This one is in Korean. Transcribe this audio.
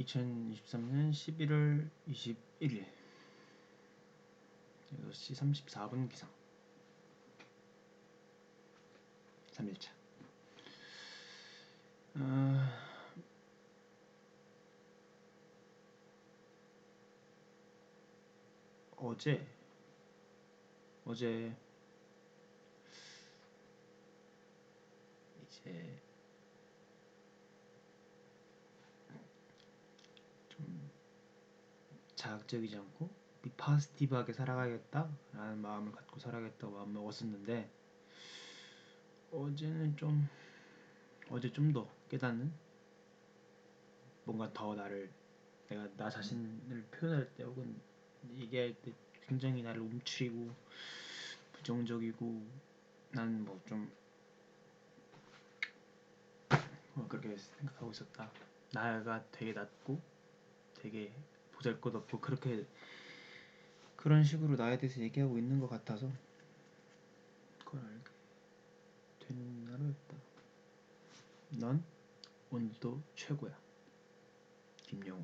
2023년 11월 21일 6시 34분 기상. 3일차. 어... 어제 어제 이제 좀 자극적이지 않고 비파스티브하게 살아가야겠다라는 마음을 갖고 살아야겠다고 마음 먹었었는데 어제는 좀 어제 좀 더 깨닫는 뭔가 더 나를 내가 나 자신을 표현할 때 혹은 얘기할 때 굉장히 나를 움츠리고 부정적이고 난 뭐좀 뭐 그렇게 생각하고 있었다. 나가 되게 낮고 되게 보잘것없고 그렇게 그런 식으로 나에 대해서 얘기하고 있는 것 같아서 그걸 알게 된 하루였다. 넌 오늘도 최고야. 김영우